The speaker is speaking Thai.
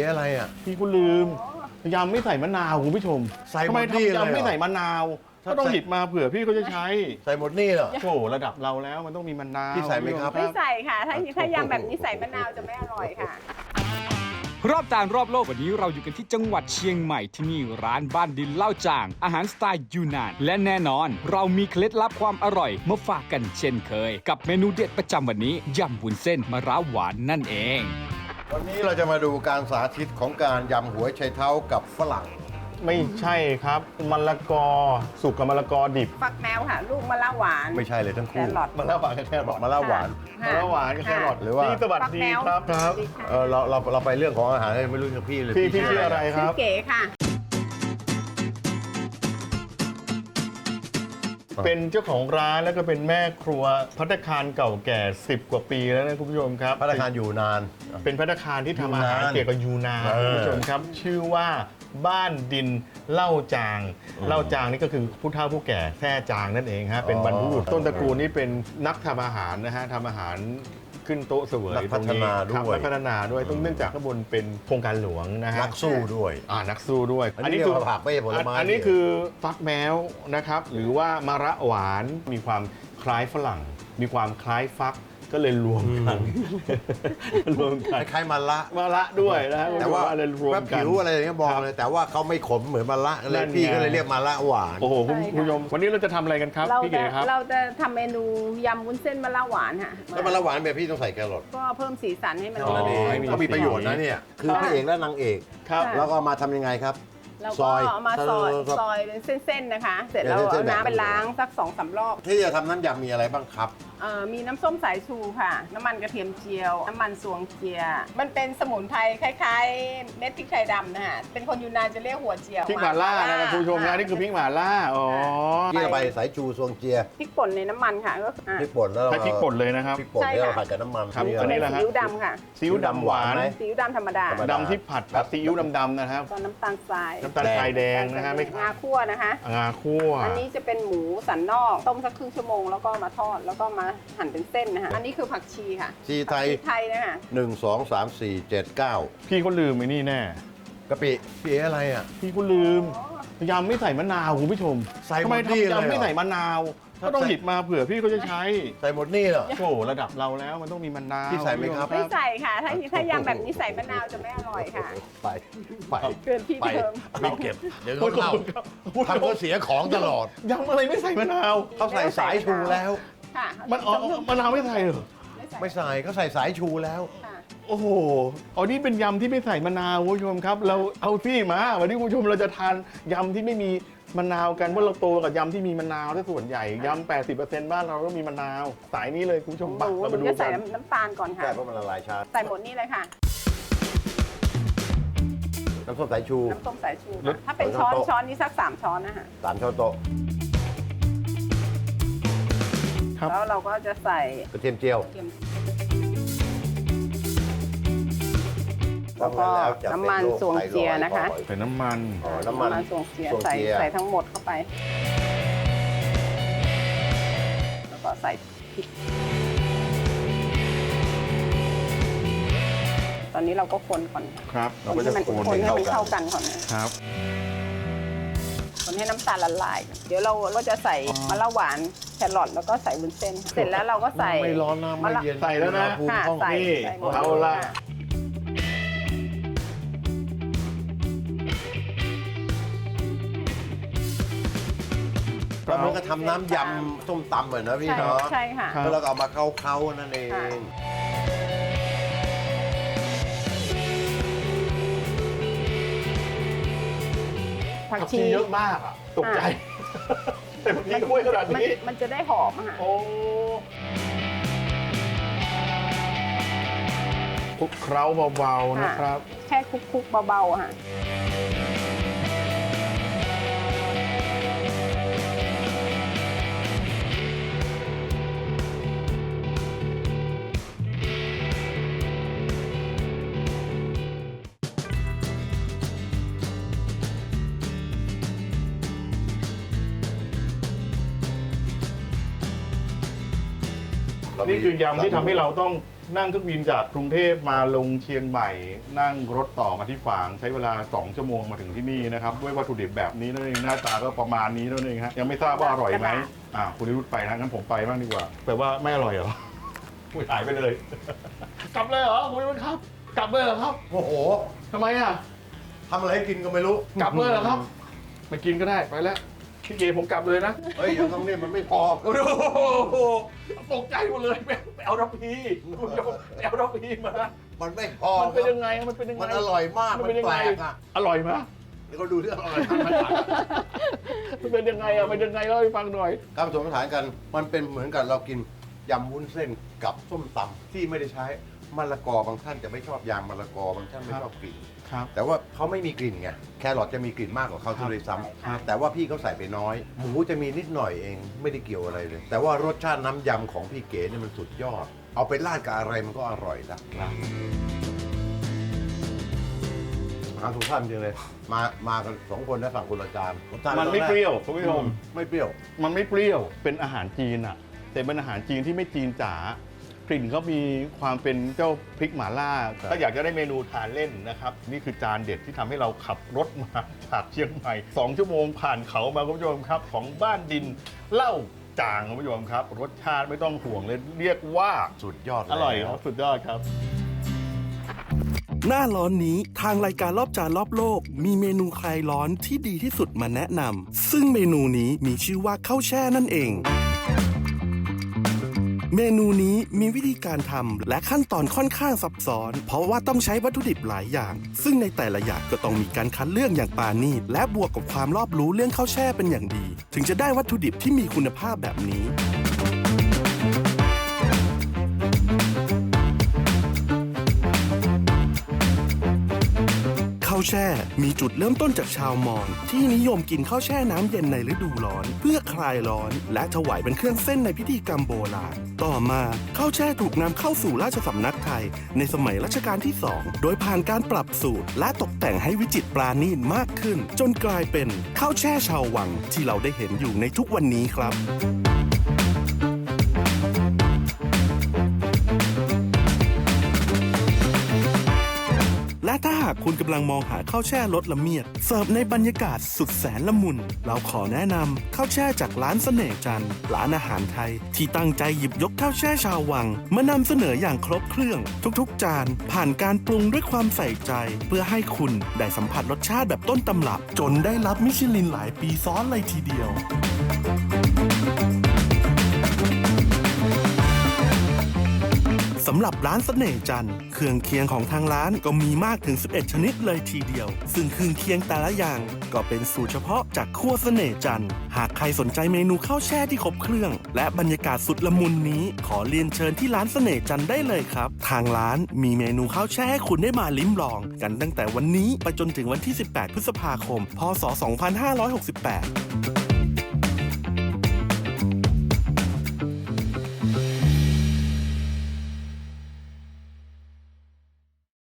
เอ๋อะไรอะ พี่ก็ลืมยำไม่ใส่มะนาวคุณผู้ชมใส่หมดทำไมนี่เลยทำเหรอยำไม่ใส่มะนาวถ้า ก็ต้องใส่หยิบมาเผื่อพี่เขาจะใช้ใส่หมดนี่เหรอโอ้โหระดับเราแล้วมันต้องมีมะนาวพี่ใส่ไหมครับณไม่ผู้ชใส่ค่ะ ถ้าถ้ายำแบบนี้ใส่มะนาวจะไม่อร่อยค่ะ รอบจานรอบโลกวันนี้เราอยู่กันที่จังหวัดเชียงใหม่ที่นี่ร้านบ้านดินเล่าจาง อาหารสไตล์ยูนาน และแน่นอน เรามีเคล็ดลับความอร่อยมาฝากกันเช่นเคย กับเมนูเด็ดประจำวันนี้ยำวุ้นเส้นมะระหวานนั่นเอง วันนี้เราจะมาดูการสาธิตของการยำหัวไชเท้ากับฝรั่ง ไม่ใช่ครับมะละกอสุกกับมะละกอดิบฟักแมวค่ะ ลูกมะละหวาน ไม่ใช่เลยทั้งแคคู่รอท มะละหวานกับแครอทมะละหวานมะละหวานกับแครอทหรือว่า พี่สวัสดีครับครับเออเราเราเราไปเรื่องของอาหารไม่รู้จะพี่เลยพี่พี่ชื่ออะไรคชื่อรับ เก๋ค่ะ เป็นเจ้าของร้านแล้วก็เป็นแม่ครัวพัตตาคารเก่าแก่ 10 กว่าปีแล้วนะคุณผู้ชมครับพนักงานอยู่นาน เป็นพัตตาคารที่ทำอาหารยูนานเกี่ยวกับยูนานเออ คุณผู้ชมครับ ชื่อว่าบ้านดินเล่าจาง เล่าจางนี่ก็คือผู้เฒ่าผู้แก่แท่จางนั่นเองฮะเป็นบรรพบุรุษต้นตระกูลนี่เป็นนักทำอาหารนะฮะทำอาหาร ขึ้นโต๊ะเสวยนักพัฒนาตรงครับด้วย นักพัฒนาด้วยต้องเนื่องจากข้างบนเป็นโครงการหลวงนะฮะนักสู้ด้วย อ่านักสู้ด้วยอันนี้เรียกว่าผักไม่ใช่ผลไม้ อันนี้คือฟักแมวนะครับ หรือว่ามะระหวานมีความคล้ายฝรั่ง มีความคล้ายฟัก ก็เลยรวมกันรวมคกันล้ายๆมะละมะระด้วยนะฮะแต่ว่าเลยรวมแบกัน ผิวอะไรอย่างเงี้ยบอกเลยแต่ว่าเขาไม่ขมเหมือนมะละเลนั่ยนไง พี่ก็เลยเรียกมะละหวาน โอ้โหคุณใช่ค่ะคุณผู้ชมวันนี้เราจะทำอะไรกันครับ เราพี่จะเก๋ครับ เราจะทำเมนูยำวุ้นเส้นมะละหวานค่ะแล้วมะละหวานแบบพี่ต้องใส่แครอทก็เพิ่มสีสันให้มันอ๋อเท่านั้นเองให้มี ก็มีประโยชน์นะเนี่ย คือพระเอกและนางเอก ครับ แล้วก็เอามาทำยังไงครับแล้วซก็อยเอามาซอยซอยซอยเป็นเส้นๆนะคะ เสร็จแล้วเป็นเส้เอานๆแบบ น้ำไปล้างสักสองสามรอบ ที่จะทำน้ำยำมีอะไรบ้างครับ เอ่อมีน้ำส้มสายชูค่ะ น้ำมันกระเทียมเจียว น้ำมันสวงเจีย มันเป็นสมุนไพรคล้ายๆ เม็ดพริกไทยดำนะฮะ เป็นคนยูนานจะเรียกหัวเจียวพริกหม่าล่านะครับคุณผู้ชมนะนี่คือพริกหม่าล่าอ๋อที่เราไปสายชูซวงเจียพริกป่นในน้ำมันค่ะก็อะ พริกป่นแล้วเราใช้พริกป่นเลยนะครับ พริกป่นใช่ที่เราค่ะผัดกับน้ำมันครับนี่อันนี้อะไรแหละซีอิ๊วดำค่ะซีอิ๊วดำหวานไหมซีอิ๊วดำธรรมดาธรรม ดำที่ผัดแบบซีอิ๊วดำๆนะครับก็น้ำตาลทรายน้ำตาลทรายแดงนะฮะไม่งาคั่วนะคะ งาคั่ว อันนี้จะเป็นหมูสันนอก ต้มสักครึ่งชั่วโมงแล้วก็มาทอดแล้วก็มาหั่นเป็นเส้นนะคะอันนี้คือผักชีค่ะชีไทย ผักชีไทยนะคะหนึ่งสองสามสี่เจ็ดเก้าพี่เขาลืมไอ้นี่แน่ กะปิพี่เอ๋อะไรอะ พี่ก็ลืมยำไม่ใส่มะนาวคุณผู้ชมใส่หมดทำไมนี่เลยเหรอทำยำไม่ใส่มะนาวถ้าก็ต้องใส่ หยิบมาเผื่อพี่เขาจะใช้ ใส่หมดนี่เหรอ โอ้โหระดับเราแล้วมันต้องมีมะนาวพี่ใส่ไหมครับ ไม่ใส่ค่ะ ถ้าถ้ายำแบบนี้ใส่มะนาวจะไม่อร่อยค่ะ ไป ไป เกินที่ไปเดิมเราเก็บ เดี๋ยวพูเขาดเล่าครับทำเขาเสียของตลอด ยำอะไรไม่ใส่มะนาว เขาใส่สายชูแล้ว ค่ะมันอ๋อมะนาวไม่ใส่เหรอ ไม่ใส่เขาใส่สายชูแล้ว ค่ะ โอ้โหอ๋อนี่เป็นยำที่ไม่ใส่มะนาวคุณผู้ชมครับ เราเอาที่มา วันนี้คุณผู้ชมเราจะทานยำที่ไม่มีมะนาวกันเพราะเราโตกับยำที่มีมะนาวถ้าส่วนใหญ่ยำ80%บ้านเราก็มีมะนาว สายนี้เลยคุณผู้ชมหบักนูเราหมานูดูจะใส่กันน้ำน้ำตาลก่อนค่ะใช่เพราะมันละลายช้าใส่หมดนี่เลยค่ะ น้ำส้มสายชู น้ำส้มสายชูค่ะถ้าเป็นช้อนช้อนนี้สักสามช้อนนะคะสามช้อนโต๊ะ ครับ แล้วเราก็จะใส่กระเทียมเจียวเทียมแล้วก็น้ำมันสวงเจียนะคะใส่น้ำมันอ๋อน้ำมันสวงเจียสวงใส่เจียใส่ทั้งหมดเข้าไป แล้วก็ใส่พริก ตอนนี้เราก็คนก่อนครับ เราก็ให้จะมันโคนคนให้ให้มันเข้าเข้ากักันนก่อนนะครับคน ให้น้ำตาลละลาย เดี๋ยวเราก็จะใส่อ๋อมะละหวานแครอทแล้วก็ใส่วุ้นเส้น เสร็จแล้วเราก็ใส่ ไม่ร้อนนะไม่เย็นใส่แล้วนะอุณหภูมิค่ะห้องใส่นี่ใส่หมด เอาละค่ะแล้วมันก็ทำน้ำยำส้มตำเหมือนนะพี่ใช่เนาะใช่ค่ะครับแล้วเราก็เอามาเคล้าๆนั่นเองค่ะผั ผักชีชีเยอะมากอะตกใจ แต่ผักชีกล้วยขนาดมันนี้ มันจะได้หอมอะค่ะโอ้คลุกเคล้าเบาๆนะครับ แค่คลุกๆเบาๆอะค่ะ เเรามีนี่คือยำที่ทำให้เราต้องนั่งเครื่องบินจากกรุงเทพมาลงเชียงใหม่ นั่งรถต่อมาที่ฝางใช้เวลา 2 ชั่วโมงมาถึงที่นี่นะครับ ด้วยวัตถุดิบแบบนี้นั่นเองหน้าตาก็ประมาณนี้นั่นเองฮะยังไม่ทราบว่าอร่อยไหมอ่าคุณนิรุตไปนะงั้นผมไปบ้างดีกว่าแปลว่าไม่อร่อยเหรออุ้ยหายไปเลย กลับเลยเหรอคุณนิรุตครับ กลับเลยเหรอครับโอ้โหทำไมอะทำอะไรให้กินก็ไม่รู้ กลับเลยเหรอครับไม่กินก็ได้ไปแล้ว พี่เกผมกลับเลยนะเฮ้ยยังต้องนี่มันไม่พอ โอ้โหตกใจหมดเลยไปไปเอาดับพีคุณโยมไปเอาดับพีมา มันไม่พอมันเป็นยังไงมันเป็นยังไงมันอร่อยมาก มันมันเป็นยังแปไงลกอะอร่อยไหมเดี๋ยวก็ดูที่อร่อยมากมันเป็นยังไงอะเป็นยังไงเล่าให้ฟังหน่อยการผสมผสานกันมันเป็นเหมือนกับเรากินยำวุ้นเส้นกับส้มตำที่ไม่ได้ใช้มะละกอบางท่านจะไม่ชอบยางมะละกอบางท่านไม่ชอบกลิ่น ครับ แต่ว่าเขาไม่มีกลิ่นไงแครอทจะมีกลิ่นมากกว่าเขาครับด้วยซ้ครับำแต่ว่าพี่เขาใส่ไปน้อย หมูจะมีนิดหน่อยเองไม่ได้เกี่ยวอะไรเลย แต่ว่ารสชาติน้ำยำของพี่เก๋เนี่ยมันสุดยอด เอาไปราดกับอะไรมันก็อร่อยละอาหารสุภาพจริงเลยมามากันสองคนนะสั่งคนละจานรสชาติมันไม่เปรี้ยวคุณผู้ชม ไม่เปรี้ยว มันไม่เปรี้ยว เป็นอาหารจีนอะแต่เป็นอาหารจีนที่ไม่จีนจ๋า กลิ่นเขามีความเป็นเจ้าพริกหม่าล่า ครับ ถ้าอยากจะได้เมนูทานเล่นนะครับ นี่คือจานเด็ดที่ทำให้เราขับรถมา จากเชียงใหม่ 2 ชั่วโมงผ่านเขามาคุณผู้ชมครับ ของบ้านดินเหล้าจางคุณผู้ชมครับ รสชาติไม่ต้องห่วงเลยเรียกว่าสุดยอดเลอร่อยครับสุดยอดครับ หน้าร้อนนี้ทางรายการรอบจานรอบโลก มีเมนูคลายร้อนที่ดีที่สุดมาแนะนำซึ่งเมนูนี้มีชื่อว่าข้าวแช่นั่นเอง เมนูนี้มีวิธีการทำและขั้นตอนค่อนข้างซับซ้อน เพราะว่าต้องใช้วัตถุดิบหลายอย่าง ซึ่งในแต่ละอย่างก็ต้องมีการคัดเลือกอย่างปราณีตและบวกกับความรอบรู้เรื่องข้าวแช่เป็นอย่างดี ถึงจะได้วัตถุดิบที่มีคุณภาพแบบนี้าวแช่ มีจุดเริ่มต้นจากชาวมอญที่นิยมกินข้าวแช่น้ำเย็นในฤดูร้อน เพื่อคลายร้อน และถวายเป็นเครื่องเส้นในพิธีกรรมโบราณ ต่อมาข้าวแช่ถูกนำเข้าสู่ราชสำนักไทย ในสมัยรัชกาลที่ 2 โดยผ่านการปรับสูตร และตกแต่งให้วิจิตรปราณีตมากขึ้น จนกลายเป็นข้าวแช่ชาววังที่เราได้เห็นอยู่ในทุกวันนี้ครับากคุณกำลังมองหาข้าวแช่รสละเมียด เสิร์ฟในบรรยากาศสุดแสนละมุน เราขอแนะนำข้าวแช่จากร้านเสน่ห์จันทร์ร้านอาหารไทย ที่ตั้งใจหยิบยกข้าวแช่ชาววัง มานำเสนออย่างครบเครื่อง ทุกๆ จาน ผ่านการปรุงด้วยความใส่ใจ เพื่อให้คุณได้สัมผัสรสชาติแบบต้นตำรับ จนได้รับมิชลินหลายปีซ้อนเลยทีเดียว สำหรับร้านเสน่ห์จันทร์เครื่องเคียงของทางร้านก็มีมากถึง 11 ชนิดเลยทีเดียว ซึ่งเครื่องเคียงแต่ละอย่างก็เป็นสูตรเฉพาะจากครัวเสน่ห์จันทร์หากใครสนใจเมนูข้าวแช่ที่ครบเครื่อง และบรรยากาศสุดละมุนนี้ ขอเรียนเชิญที่ร้านเสน่ห์จันทร์ได้เลยครับ ทางร้านมีเมนูข้าวแช่ให้คุณได้มาลิ้มลอง กันตั้งแต่วันนี้ไปจนถึงวันที่ 18 พฤษภาคม พศ 2568